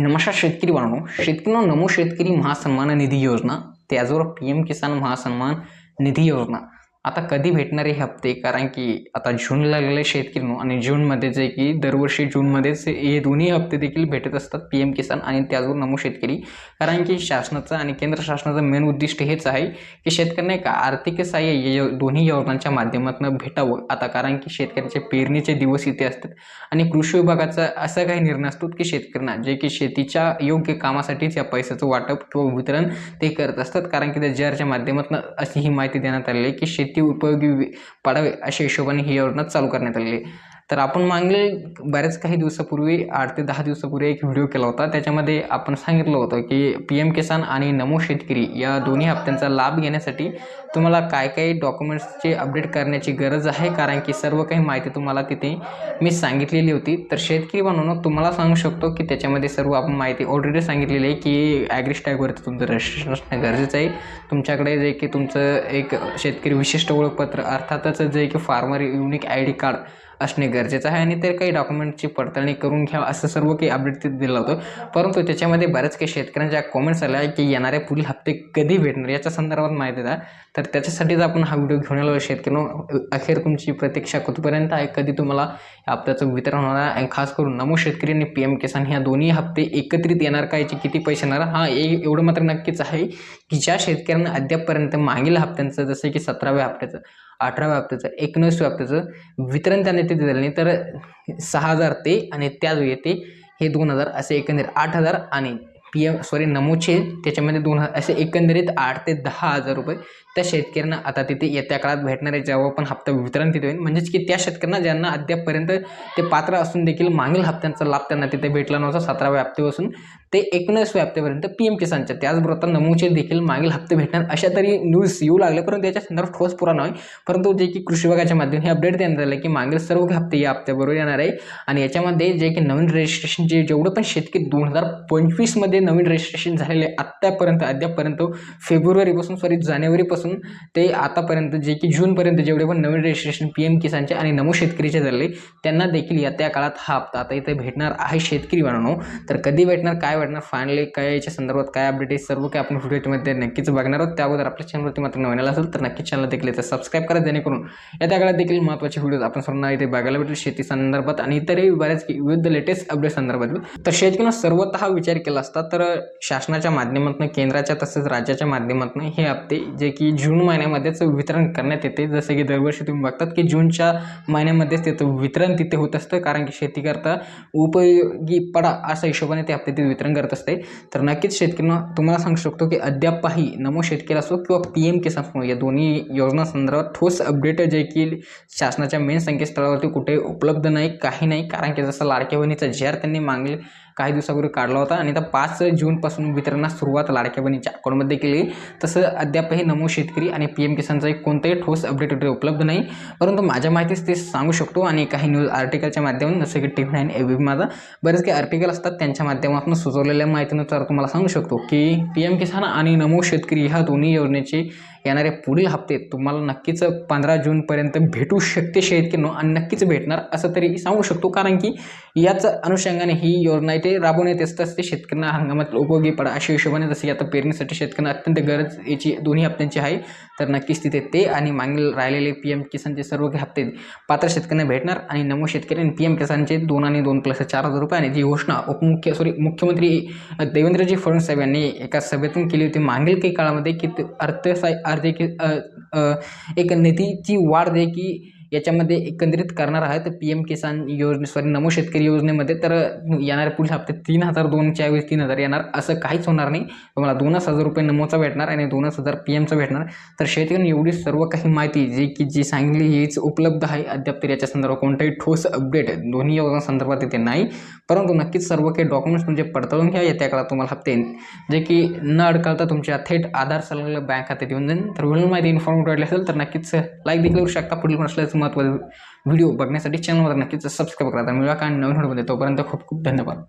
नमस्कार शेतकरी बांधव शेतकरी नमो शेतकरी महासन्मान निधी योजना त्याचबरोबर पी एम किसान महासन्मान निधी योजना. आता कधी भेटणारे हे हप्ते? कारण की आता जून लागलेले शेतकरी आणि जूनमध्ये जे की दरवर्षी जूनमध्येच हे दोन्ही हप्ते देखील भेटत असतात पी एम किसान आणि त्याचबरोबर नमो शेतकरी. कारण की शासनाचं आणि केंद्र शासनाचं मेन उद्दिष्ट हेच आहे की शेतकऱ्यांना एक आर्थिक सहाय्य या दोन्ही योजनांच्या माध्यमातून भेटावं. आता कारण की शेतकऱ्याचे पेरणीचे दिवस इथे असतात आणि कृषी विभागाचा असा काही निर्णय असतो की शेतकऱ्यांना जे की शेतीच्या योग्य कामासाठीच या पैशाचं वाटप किंवा वितरण ते करत असतात. कारण की त्या जरच्या माध्यमातून अशी ही माहिती देण्यात आलेली आहे की शेत उपयोगी पडावे अशा हिशोबाने ही योजना चालू करण्यात आलेली आहे. तर आपण मागले बऱ्याच काही दिवसापूर्वी आठ ते दहा दिवसापूर्वी एक व्हिडिओ केला होता. त्याच्यामध्ये आपण सांगितलं होतं की पी एम किसान आणि नमो शेतकरी या दोन्ही हप्त्यांचा लाभ घेण्यासाठी तुम्हाला काय काय डॉक्युमेंट्सचे अपडेट करण्याची गरज आहे? कारण की सर्व काही माहिती तुम्हाला तिथे मी सांगितलेली होती. तर शेतकरी बनवणं तुम्हाला सांगू शकतो की त्याच्यामध्ये सर्व आपण माहिती ऑलरेडी सांगितलेली आहे की ॲग्रिस्टॅगवरती तुमचं रजिस्ट्रेशन असणं गरजेचं आहे. तुमच्याकडे जे की तुमचं एक शेतकरी विशिष्ट ओळखपत्र अर्थातच जे की farmer unique I D card असणे गरजेचं आहे आणि तर काही डॉक्युमेंटची पडताळणी करून घ्या असं सर्व काही अपडेट तिथे दिलं होतं. परंतु त्याच्यामध्ये बऱ्याच काही शेतकऱ्यांच्या कॉमेंट्स आल्या की येणाऱ्या पुढील हप्ते कधी भेटणार याच्या संदर्भात माहिती द्या. तर त्याच्यासाठीच आपण हा व्हिडिओ घेऊन आलो शेतकऱ्यांनो अखेर तुमची प्रतीक्षा कुठपर्यंत आहे कधी तुम्हाला या हप्त्याचं वितरण होणार आहे? आणि खास करून नमो शेतकरी आणि पी एम किसान ह्या दोन्ही हप्ते एकत्रित येणार का याचे किती पैसे येणार? हा ए एवढं मात्र नक्कीच आहे की ज्या शेतकऱ्यांना अद्यापपर्यंत मागील हप्त्यांचं जसं की सतराव्या हप्त्याचं अठराव्या हप्त्याचं एकोणीसव्या हप्त्याचं वितरण त्यांनी ते दिलं नाही. तर सहा हजार ते आणि त्याच ते हे दोन हजार असे एकंदरीत आठ हजार आणि पी एम सॉरी नमोचे त्याच्यामध्ये दोन हजार असे एकंदरीत आठ ते दहा हजार रुपये त्या शेतकऱ्यांना आता तिथे येत्या काळात भेटणार आहे जेव्हा पण हप्ता वितरण तिथे होईल. म्हणजेच की त्या शेतकऱ्यांना ज्यांना अद्यापपर्यंत ते पात्र असून देखील मागील हप्त्यांचा लाभ त्यांना तिथे भेटला नव्हता सतराव्या हप्त्यापासून ते एकोणीसव्या हप्त्यापर्यंत पी एम किसानच्या. त्याचबरोबर आता नमूचे देखील मागील हप्ते भेटणार अशा तरी न्यूज येऊ लागले परंतु याच्या संदर्भात ठोस पुरा नाही. परंतु जे की कृषी विभागाच्या माध्यमातून हे अपडेट देण्यात आलं की मागील सर्व हप्ते या हप्त्याबरोबर येणार आहे. आणि याच्यामध्ये जे की नवीन रजिस्ट्रेशन जे जेवढं पण शेतकरी दोन हजार पंचवीसमध्ये नवीन रजिस्ट्रेशन झालेले आत्तापर्यंत अद्यापपर्यंत फेब्रुवारीपासून सॉरी जानेवारीपासून ते आतापर्यंत जे की जूनपर्यंत जेवढे पण नवीन रजिस्ट्रेशन पी एम किसानचे आणि नमो शेतकरीचे झाले त्यांना देखील या त्या काळात हा हप्ता आता इथे भेटणार आहे शेतकरी बनवणं तर कधी भेटणार काय भेटणार फायनली काय याच्या संदर्भात काय अपडेट आहे सर्व काही आपण व्हिडिओमध्ये नक्कीच बघणार आहोत. त्याबद्दल आपल्या चॅनलवरती मात्र नवीन आला असेल तर नक्कीच चॅनल देखील तर सबस्क्राईब करा जेणेकरून या त्या काळात देखील महत्त्वाचे व्हिडिओ आपण सर्वांना इथे बघायला भेटेल शेती संदर्भात आणि इतरही बऱ्याच विविध लेटेस्ट अपडेट संदर्भात. तर शेतकऱ्यांना सर्वतः विचार केला असता तर शासनाच्या माध्यमातून केंद्राच्या तसेच राज्याच्या माध्यमातून हे हप्ते जे की जून महिन्यामध्येच वितरण करण्यात येते. जसं की दरवर्षी तुम्ही बघतात की जूनच्या महिन्यामध्येच त्याचं वितरण तिथे होत असतं. कारण की शेतीकरता उपयोगी पडा अशा हिशोबाने ते हप्ते तिथे वितरण करत असते. तर नक्कीच शेतकऱ्यांना तुम्हाला सांगू शकतो की अद्यापही नमो शेतकरी असो किंवा पी एम किसान असो या दोन्ही योजना संदर्भात ठोस अपडेट जे की शासनाच्या मेन संकेतस्थळावरती कुठे उपलब्ध नाही काही नाही. कारण की जसं लाडक्या बहिणीचा जी आर त्यांनी मागले काही दिवसापूर्वी काढला होता आणि आता पाच जूनपासून वितरणास सुरुवात लाडक्या बहिणीच्या अकाउंटमध्ये केली. तसं अद्यापही नमो शेतकरी आणि पी एम किसानचा एक कोणताही ठोस अपडेट उपलब्ध नाही. परंतु माझ्या माहितीच ते सांगू शकतो आणि काही न्यूज आर्टिकलच्या माध्यमातून जसं की T V nine A B Majha बरेच काही आर्टिकल असतात त्यांच्या माध्यमातून सुचवलेल्या माहितीनुसार तुम्हाला सांगू शकतो की पी एम किसान आणि नमो शेतकरी ह्या दोन्ही योजनेचे येणारे पुढील हप्ते तुम्हाला नक्कीच पंधरा जूनपर्यंत भेटू शकते शेतकऱ्यांनो आणि नक्कीच भेटणार असं तरी सांगू शकतो. कारण की याच अनुषंगाने ही योजना ते राबवण्यात येत ते शेतकऱ्यांना हंगामात उपयोगी पडा. अशा हिशोबाने जसं की आता पेरणीसाठी शेतकऱ्यांना अत्यंत गरज याची दोन्ही हप्त्यांची आहे. तर नक्कीच तिथे ते आणि मागील राहिलेले पी एम किसानचे सर्व हप्ते पात्र शेतकऱ्यांना भेटणार आणि नमो शेतकरी आणि पी एम किसानचे दोन आणि दोन प्लस चार हजार रुपये आणि जी घोषणा उपमुख्य सॉरी मुख्यमंत्री देवेंद्रजी फडणवीस साहेब यांनी एका सभेतून केली होती. मागील काही काळामध्ये की ते अर्थसाय आर्थिक अ, एक निधीची वाढ दे की याच्यामध्ये एकंदरीत करणार आहेत पी एम किसान योजने सॉरी नमो शेतकरी योजनेमध्ये. तर येणाऱ्या पुढील हप्ते तीन हजार दोनच्या ऐवजी तीन हजार येणार. असं काहीच होणार नाही. तुम्हाला दोनच हजार रुपये नमोचा भेटणार आणि दोनच हजार पी एमचा भेटणार. तर शेतकऱ्यांनी एवढी सर्व काही माहिती जी की जी सांगली हीच उपलब्ध आहे. अद्याप तरी याच्या संदर्भात कोणताही ठोस अपडेट दोन्ही योजना संदर्भात येते नाही. परंतु नक्कीच सर्व काही डॉक्युमेंट्स म्हणजे पडताळून घ्या. येत्या काळात तुम्हाला हप्ते जे की न अडकाळता तुमच्या थेट आधार संलग्न बँक खात्यात येऊन जाईल. तर व्हिडिओ माहिती इन्फॉर्मेटिव्ह वाटली असेल तर नक्कीच लाईक देखील करू शकता. पुढील पण असल्यास महत्त्वाचे व्हिडिओ बघण्यासाठी चॅनलवर नक्कीच सबस्क्राईब करा. तर मिळवा कारण नवीन व्हिडिओमध्ये तोपर्यंत खूप खूप धन्यवाद.